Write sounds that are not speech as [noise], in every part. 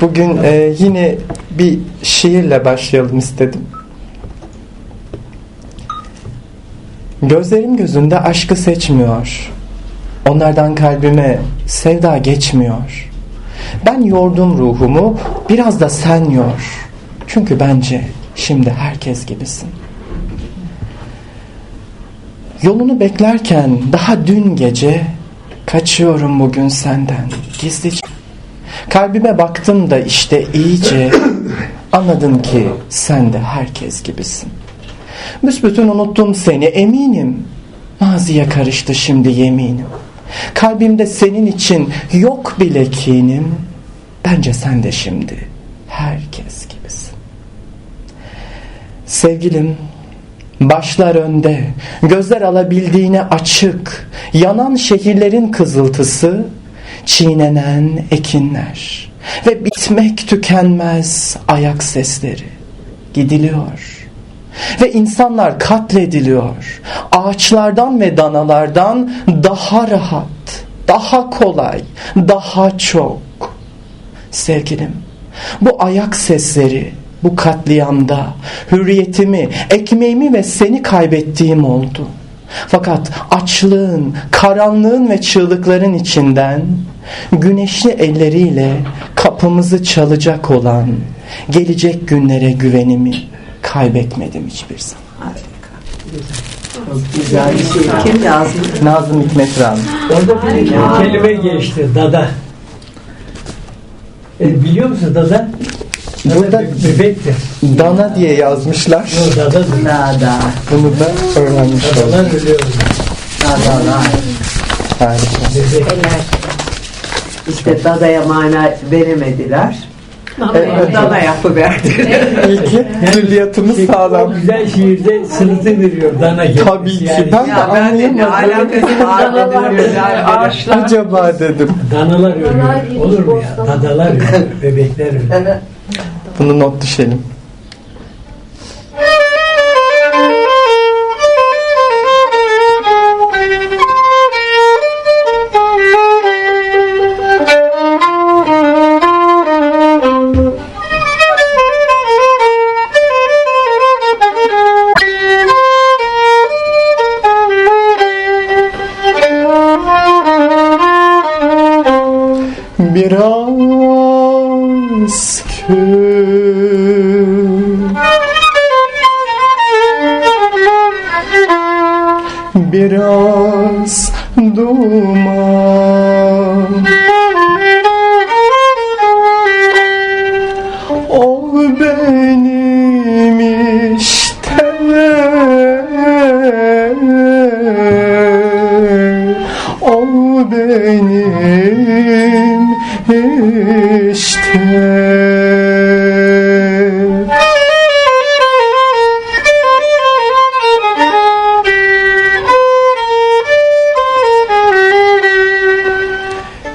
Bugün e, yine bir şiirle başlayalım istedim. Gözlerim gözünde aşkı seçmiyor. Onlardan kalbime sevda geçmiyor. Ben yordum ruhumu, biraz da sen yor. Çünkü bence şimdi herkes gibisin. Yolunu beklerken daha dün gece kaçıyorum bugün senden gizlice. Kalbime baktım da işte iyice [coughs] anladım ki sen de herkes gibisin. Büsbütün unuttum seni eminim. Maziye karıştı şimdi yeminim. Kalbimde senin için yok bile kinim. Bence sen de şimdi herkes gibisin. Sevgilim Başlar önde, gözler alabildiğine açık, yanan şehirlerin kızıltısı, çiğnenen ekinler ve bitmek tükenmez ayak sesleri gidiliyor. Ve insanlar katlediliyor. Ağaçlardan ve danalardan daha rahat, daha kolay, daha çok. Sevgilim, bu ayak sesleri bu katliamda hürriyetimi, ekmeğimi ve seni kaybettiğim oldu. Fakat açlığın, karanlığın ve çığlıkların içinden güneşli elleriyle kapımızı çalacak olan gelecek günlere güvenimi kaybetmedim hiçbir zaman. Güzel bir şey. Kim yazmış? Nazım Hikmet Ram. Orada bir kelime geçti, dada. E, biliyor musun dada? Burada Dada be- bebektir. Dana diye yazmışlar. Yok dadadır. Daha da. Bunu da öğrenmiş oldum. Dadalar ölüyor. Dadalar. Harika. Bebek. İşte dadaya mana veremediler. Evet. Dada yapıverdiler. İyi ki külliyatımız sağlam. güzel şiirde sınıtı veriyor dana kelimesi. Tabii ki. Yani. Ben de ya ben de ne anlayamadım. alakası var dedim. Ağaçlar. Acaba dedim. Danalar ölüyor. Olur mu ya? Dadalar ölüyor. Bebekler ölüyor. Bunu not düşelim. Biraz kül Biraz duman. O benim işte. O benim işte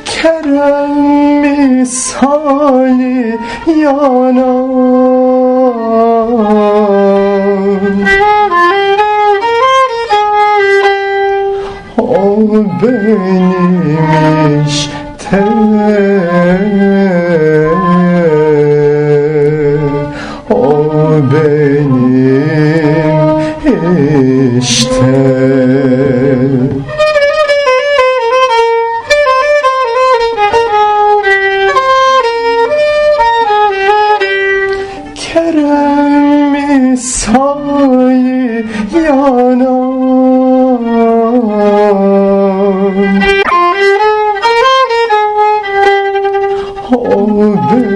Kerem misali yanan O benim işte O benim işte yanan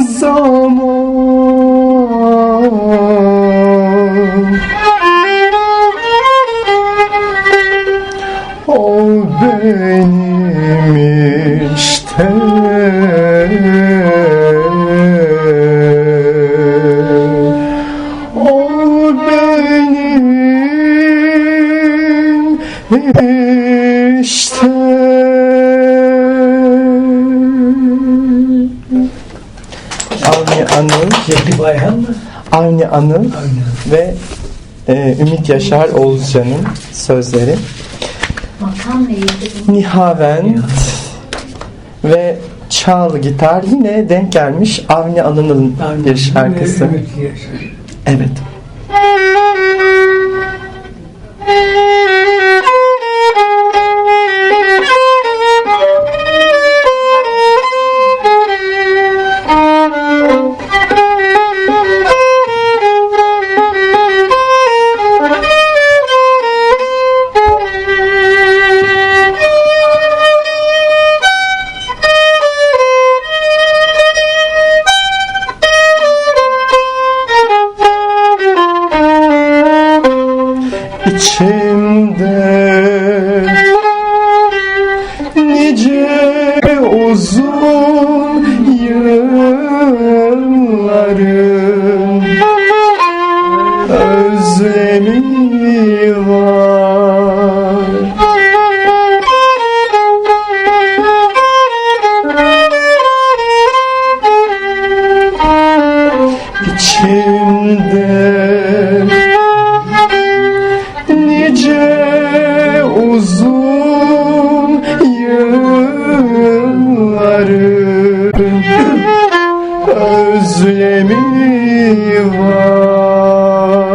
zaman O benim işte. O Anıl, Zeki Bayhan mı? Avni Anıl Aynen. ve e, Ümit Yaşar Oğuzcan'ın sözleri. Makam neydi? Nihavent ve Çal gitar yine denk gelmiş Avni Anıl'ın bir şarkısı. Ümit Yaşar. Evet. Uzun özlemi var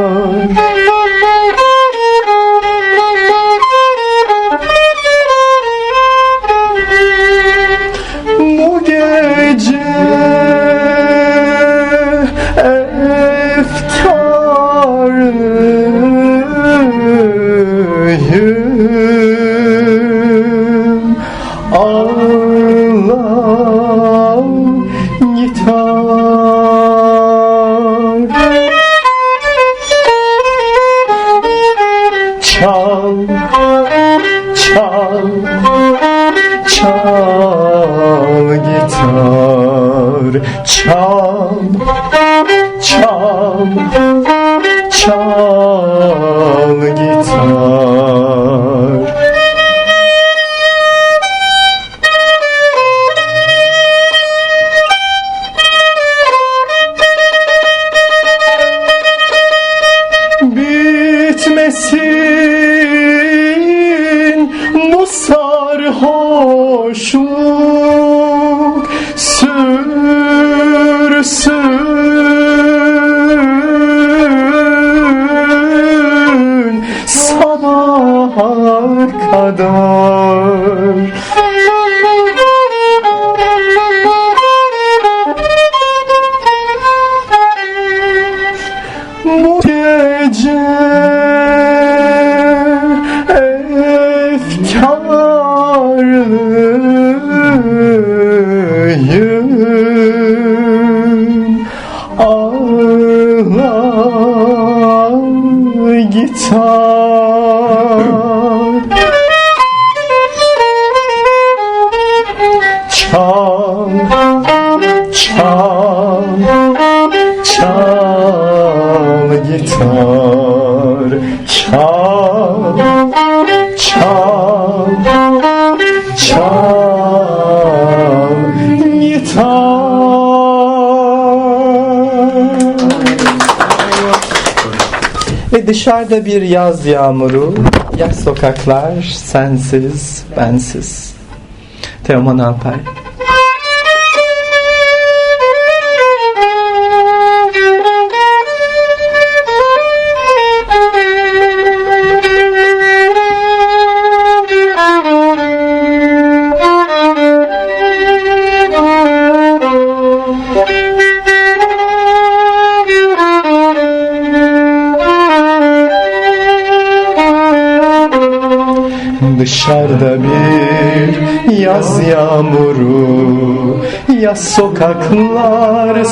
bitmesin bu sarhoşluk. Sürsün sabaha kadar. Bu gece Ve dışarıda bir yaz yağmuru, yaz sokaklar sensiz, bensiz. Teoman Alpay. Dışarıda bir yaz yağmuru Yaz sokaklar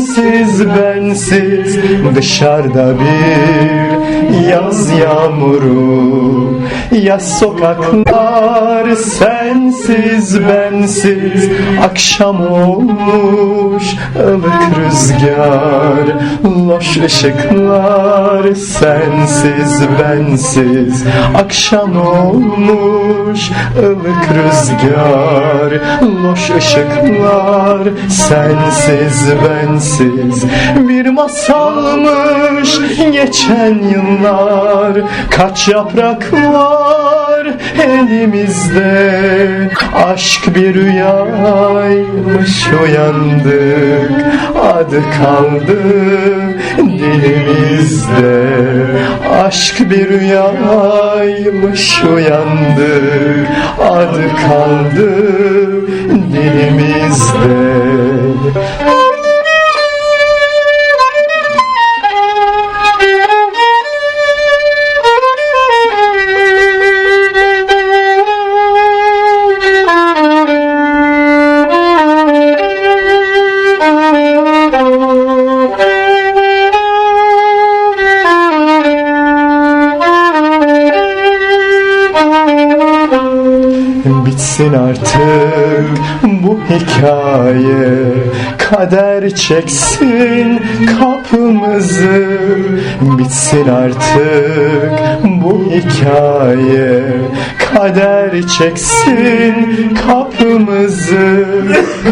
sensiz bensiz Dışarıda bir yaz yağmuru. Yaz sokaklar sensiz bensiz Akşam olmuş ılık rüzgar Loş ışıklar sensiz bensiz Akşam olmuş ılık rüzgar Loş ışıklar sensiz bensiz Bir masalmış. Geçen yıllar Kaç yaprak var elimizde. Aşk bir rüyaymış uyandık Adı kaldı dilimizde. Aşk bir rüyaymış uyandık Adı kaldı dilimizde Bitsin artık bu hikaye. Kader çeksin kapımızı. Bitsin artık bu hikaye. Kader çeksin kapımızı.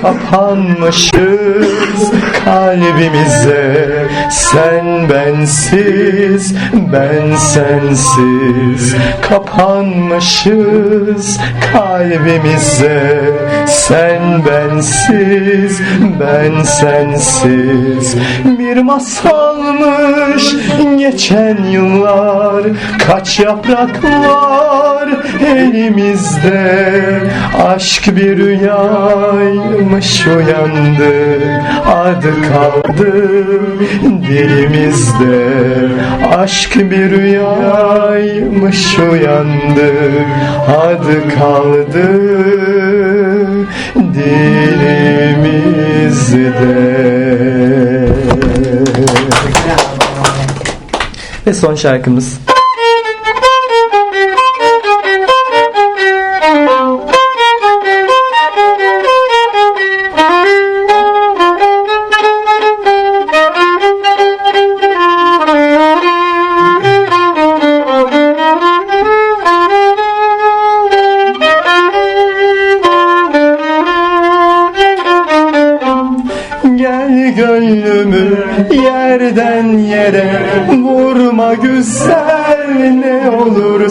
Kapanmışız kalbimize Sen bensiz ben sensiz. Kapanmışız kalbimize Sen bensiz ben sensiz. Bir masalmış geçen yıllar Kaç yaprak var elimizde? Aşk bir rüyaymış uyandı Adı kaldı dilimizde. Aşk bir rüyaymış uyandı Adı kaldı dilimizde. Ve son şarkımız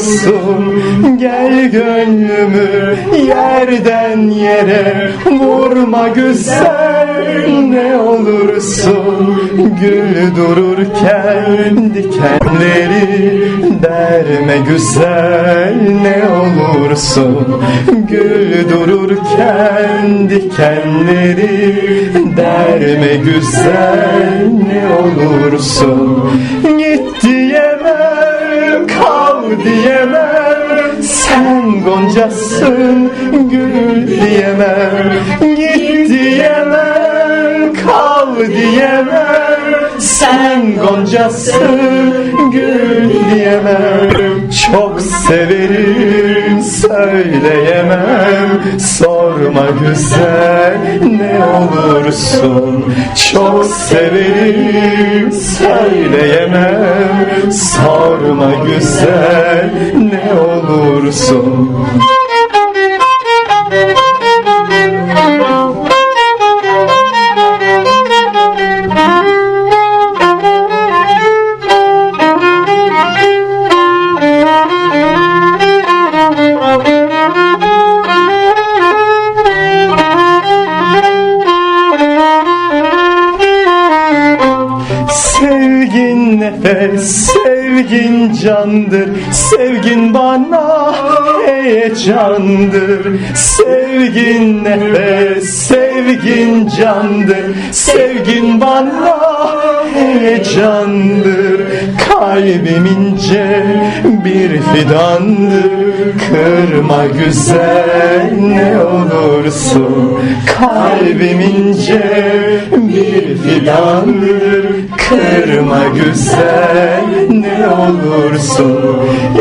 olursun Gel gönlümü yerden yere vurma güzel. Ne olursun Gül dururken dikenleri derme güzel. Ne olursun Gül dururken dikenleri derme güzel. Ne olursun Git diyemem kal sen goncasın gül diyemem Git diyemem kal diyemem. Sen goncasın gül diyemem. Çok severim söyleyemem Sorma güzel ne olursun. Çok severim söyleyemem Sorma güzel ne olursun Sevgin candır Sevgin bana heyecandır. Sevgin nefes Sevgin candır Sevgin bana heyecandır Kalbim ince bir fidandır Kırma güzel ne olursun. Kalbim ince bir fidandır Kırma güzel ne olursun.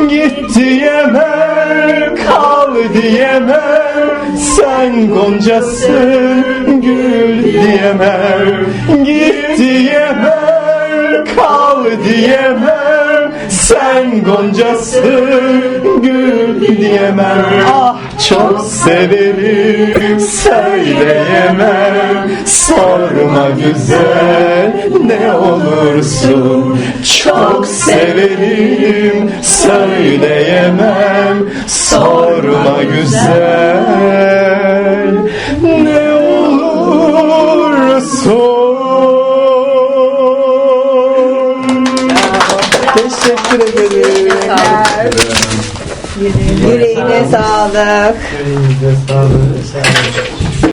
Git diyemem kal diyemem Sen goncasın gül diyemem. Git diyemem kal diyemem. Sen goncasın gül diyemem. Ah çok severim söyleyemem. Sorma güzel ne olursun. Çok severim söyleyemem. Sorma güzel ne olursun Teşekkür ederim. Yüreğine sağlık. Elinize sağlık.